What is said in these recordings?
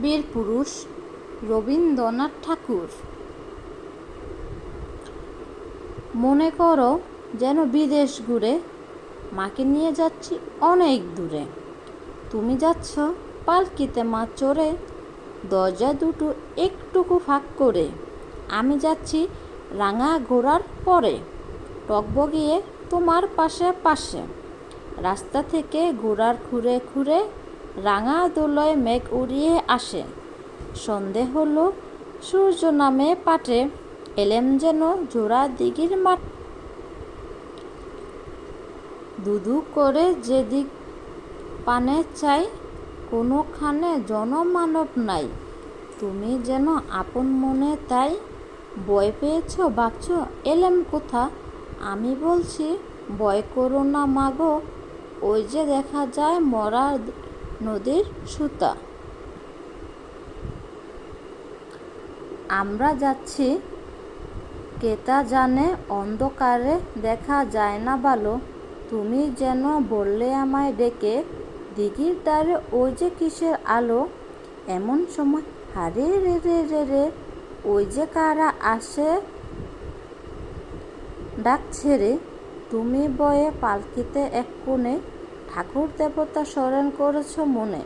বীর পুরুষ রবীন্দ্রনাথ ঠাকুর। মনে করো যেন বিদেশ ঘুরে মাকে নিয়ে যাচ্ছি অনেক দূরে। তুমি যাচ্ছ পালকিতে মা চড়ে দরজা দুটো একটুকু ফাঁক করে। আমি যাচ্ছি রাঙা ঘোড়ার পরে। টকবগিয়ে তোমার পাশে পাশে। রাস্তা থেকে ঘোড়ার খুঁড়ে খুঁড়ে রাঙা দোলয় মেঘ উড়িয়ে আসে। সন্ধে হলো, সূর্য নামে পাটে এলেম যেন জোড়া দিঘির মাঠ। দুদু করে যেদিক পানে চাই, কোনোখানে জনমানব নাই। তুমি যেন আপন মনে তাই বয় পেয়েছ, ভাবছ, এলেম কোথা? আমি বলছি ভয় করো না মাগো, ওই যে দেখা যায় মরা নদীর সুতা। আমরা যাচ্ছি, কেতা জানে অন্ধকারে দেখা যায় না ভালো তুমি যেন বললে আমায় ডেকে, দিঘির দ্বারে ওই যে কিসের আলো? এমন সময়, হারে রে রে রে রে, ওই যে কারা আসে? ডাক ছেড়ে তুমি বয়ে পালকিতে এক কোণে ঠাকুর দেবতা স্মরণ করেছ মনে।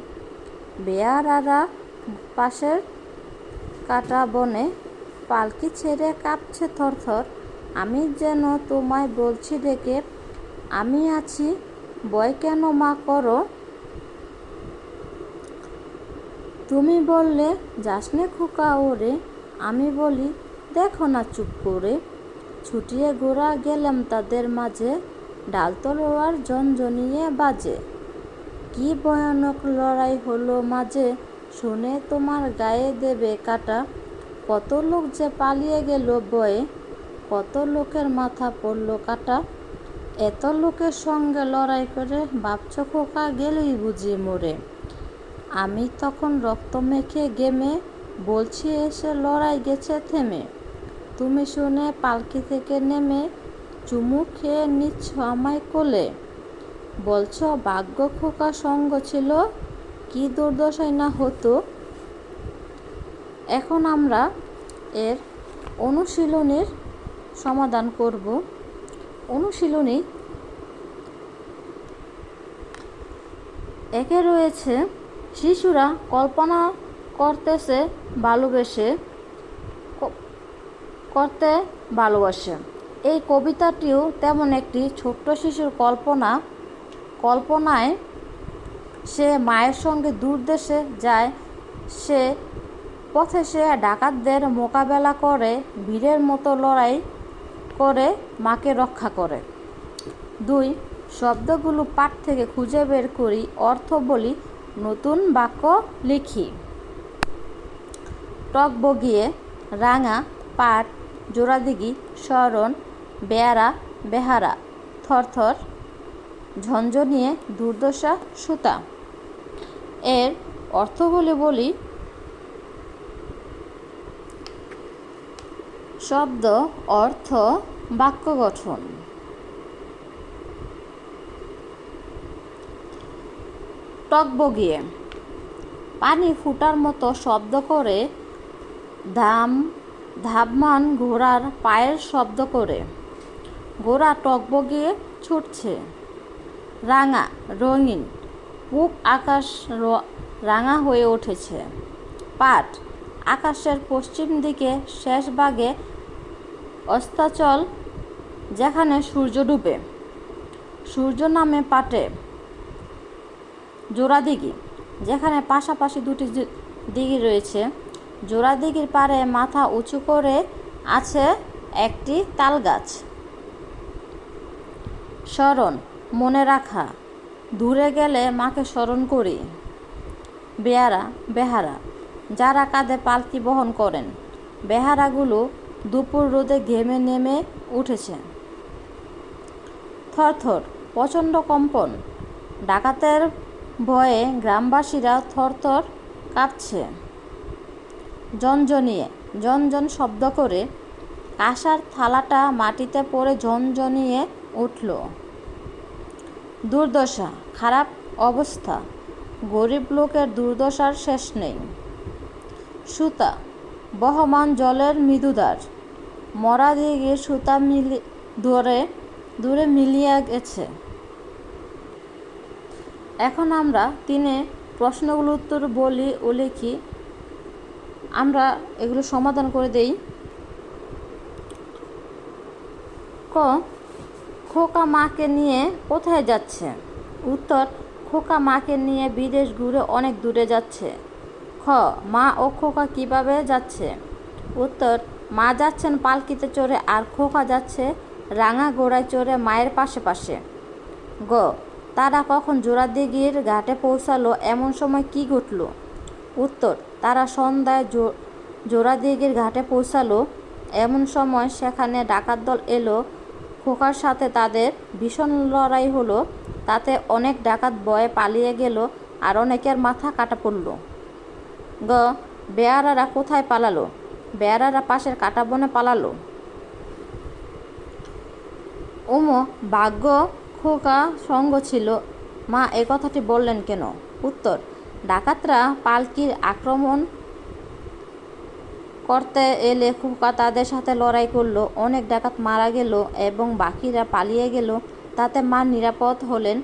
বেয়ারারা পাশের কাটা বনে, পালকি ছেড়ে কাঁপছে থরথর আমি যেন তোমায় বলছি ডেকে, আমি আছি বয় কেন মা করো? তুমি বললে যাসনে খোকা ওরে, আমি বলি, দেখো না চুপ করে। ছুটিয়ে ঘোরা গেলাম তাদের মাঝে। ডাল তলোয়ার জনজনিয়ে বাজে। কি ভয়ানক লড়াই হলো মাঝে, শুনে তোমার গায়ে দেবে কাটা। কত লোক যে পালিয়ে গেল বয়ে, কত লোকের মাথা পড়ল কাটা। এত লোকের সঙ্গে লড়াই করে ভাবছ খোকা গেলেই বুঝি মরে। আমি তখন রক্ত মেখে গেমে, বলছি এসে লড়াই গেছে থেমে। তুমি শুনে পালকি থেকে নেমে চুমু খেয়ে নিচ্ছ আমায় কোলে। বলছ, ভাগ্য খোকা সঙ্গ ছিল, কি দুর্দশাই না হতো? এখন আমরা এর অনুশীলনের সমাধান করব। অনুশীলনী একে রয়েছে, শিশুরা কল্পনা করতেছে ভালোবেসে করতে ভালোবাসে। এই কবিতাটিও তেমন একটি ছোট্ট শিশুর কল্পনা, কল্পনায় সে মায়ের সঙ্গে দূর দেশে যায়, সে পথে সে ডাকাতদের মোকাবেলা করে বীরের মতো লড়াই করে, মাকে রক্ষা করে। দুই, শব্দগুলো পাঠ থেকে খুঁজে বের করি, অর্থ বলি, নতুন বাক্য লিখি। টক বগিয়ে, রাঙা, পাট, জোড়াদিঘি স্মরণ বেয়ারা, বেহারা, থরথর ঝঞ্ঝনিয়ে দুর্দশা, সুতা। এর অর্থগুলি বলি, শব্দ, অর্থ, বাক্য গঠন। টকবগিয়ে। পানি ফুটার মতো শব্দ করে ধাম ধাবমান ঘোড়ার পায়ের শব্দ করে। ঘোড়া টকবগিয়ে ছুটছে। রাঙা, রঙিন পূব আকাশ রাঙা হয়ে উঠেছে। পাট, আকাশের পশ্চিম দিকে শেষ ভাগে অস্তাচল, যেখানে সূর্য ডুবে। সূর্য নামে পাটে জোড়া দিঘি যেখানে পাশাপাশি দুটি দিঘি রয়েছে। জোড়া দিঘির পাড়ে মাথা উঁচু করে আছে একটি তালগাছ। স্মরণ, মনে রাখা। দূরে গেলে মাকে স্মরণ করি। বেয়ারা, বেহারা, যারা কাঁধে পালকি বহন করেন, বেহারাগুলো দুপুর রোদে ঘেমে নেমে উঠেছে। থরথর, প্রচণ্ড কম্পন। ডাকাতের ভয়ে গ্রামবাসীরা থরথর কাঁপছে। জনজনিয়ে জনজন শব্দ করে কাঁসার থালাটা মাটিতে পড়ে ঝনঝনিয়ে উঠল। দুর্দশা, খারাপ অবস্থা, গরিব লোকের দুর্দশার শেষ নেই। সুতা, বহমান জলের মৃদুদার, মরা দিকে সুতা মিলি, ধরে, দূরে মিলিয়ে গেছে। এখন আমরা তিনে প্রশ্নগুলো উত্তর বলি ও লিখি। আমরা এগুলো সমাধান করে দেই। ক খোকা মাকে নিয়ে কোথায় যাচ্ছে? উত্তর, খোকা মাকে নিয়ে বিদেশ ঘুরে অনেক দূরে যাচ্ছে। খ, মা ও খোকা কীভাবে যাচ্ছে? উত্তর, মা যাচ্ছেন পালকিতে চড়ে আর খোকা যাচ্ছে রাঙা ঘোড়ায় চড়ে মায়ের পাশে পাশে। গ, তারা কখন জোড়াদিঘির ঘাটে পৌঁছালো, এমন সময় কি ঘটল? উত্তর, তারা সন্ধ্যায় জোড়াদিঘির ঘাটে পৌঁছালো, এমন সময় সেখানে ডাকাত দল এলো খোকার সাথে তাদের ভীষণ লড়াই হলো, তাতে অনেক ডাকাত বয়ে পালিয়ে গেল আর অনেকের মাথা কাটা পড়ল। গ, বেয়ারারা কোথায় পালালো? বেয়ারারা পাশের কাটা বনে পালালো। ওমো ভাগ্য খোকা সঙ্গ ছিল। মা, এ কথাটি বললেন কেন? উত্তর, ডাকাতরা পালকির আক্রমণ করতে এলে খোকা তাদের সাথে লড়াই করল, অনেক ডাকাত মারা গেল এবং বাকিরা পালিয়ে গেল। তাতে মা নিরাপদ হলেন।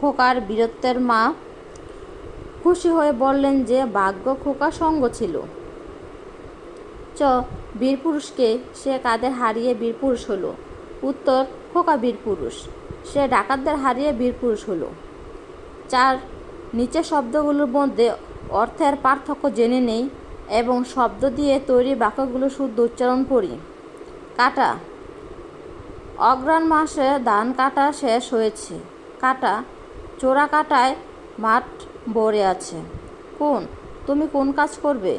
খোকার বীরত্বের মা খুশি হয়ে বললেন যে, ভাগ্য খোকা সঙ্গ ছিল। চ, বীরপুরুষকে। সে কাদের হারিয়ে বীরপুরুষ হলো? উত্তর, খোকা বীরপুরুষ। সে ডাকাতদের হারিয়ে বীরপুরুষ হলো। চার, নিচের শব্দগুলোর মধ্যে অর্থের পার্থক্য জেনে নেই। এবং শব্দ দিয়ে তৈরি বাক্যগুলো শুদ্ধ উচ্চারণ করি। কাটা। অগ্রাণ মাসে ধান কাটা শেষ হয়েছে। কাটা। চোরা কাটায় মাঠ ভরে আছে। কোন? তুমি কোন কাজ করবে?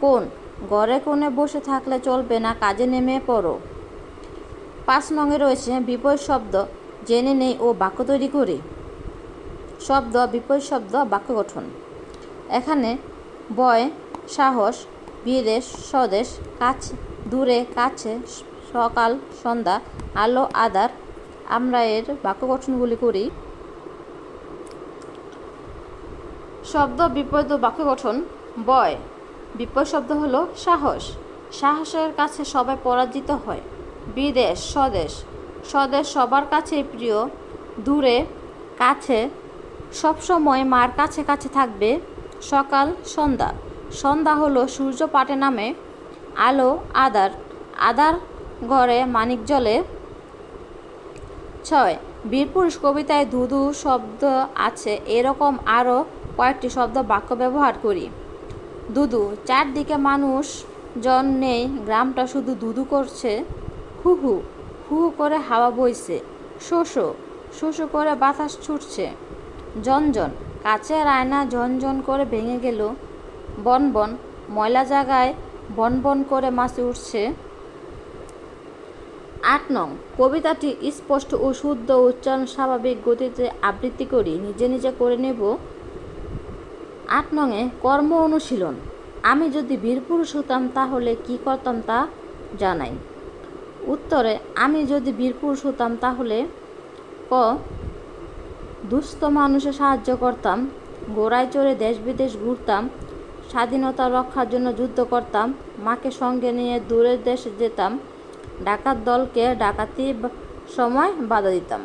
কোন? ঘরে কোণে বসে থাকলে চলবে না, কাজে নেমে পড়ো। পাঁচ নঙে রয়েছে বিপরীত শব্দ, জেনে নেই ও বাক্য তৈরি করি। শব্দ, বিপরীত শব্দ, বাক্য গঠন। এখানে বয় সাহস বিদেশ স্বদেশ, কাছ, দূরে কাছে, সকাল, সন্ধ্যা, আলো আদার আমরা এর বাক্য গঠনগুলি করি। শব্দ ও বাক্য গঠন, বয়। বিপরীত শব্দ হলো সাহস। সাহসের কাছে সবাই পরাজিত হয়। বিদেশ স্বদেশ। স্বদেশ সবার কাছেই প্রিয়, দূরে কাছে, সবসময় মার কাছে কাছে থাকবে, সকাল, সন্ধ্যা। সন্ধ্যা হলো সূর্য পাটে নামে, আলো আদার আদার ঘরে মানিক জলে ছয়। বীরপুরুষ কবিতায় ধুধু শব্দ আছে, এরকম আরও কয়েকটি শব্দ বাক্য ব্যবহার করি। দুদু চারদিকে মানুষ জন নেই, গ্রামটা শুধু দুদু করছে। হু হু হু করে হাওয়া বইছে। শোষো শোষো করে বাতাস ছুটছে। জনজন কাছের আয়না ঝনঝন করে ভেঙে গেল। বন বন, ময়লা জায়গায় বন বন করে মাছি উঠছে। আট নং, কবিতাটি স্পষ্ট ও শুদ্ধ উচ্চারণ স্বাভাবিক গতিতে আবৃত্তি করি, নিজে নিজে করে নেব। আট নংয়ে কর্ম অনুশীলন। আমি যদি বীরপুরুষ হতাম তাহলে কি করতাম তা জানাই। উত্তরে, আমি যদি বীরপুরুষ হতাম তাহলে ক, দুস্থ মানুষের সাহায্য করতাম ঘোড়ায় চড়ে দেশ বিদেশ ঘুরতাম স্বাধীনতা রক্ষার জন্য যুদ্ধ করতাম, মাকে সঙ্গে নিয়ে দূরের দেশে যেতাম, ডাকাত দলকে ডাকাতি সময় বাধা দিতাম।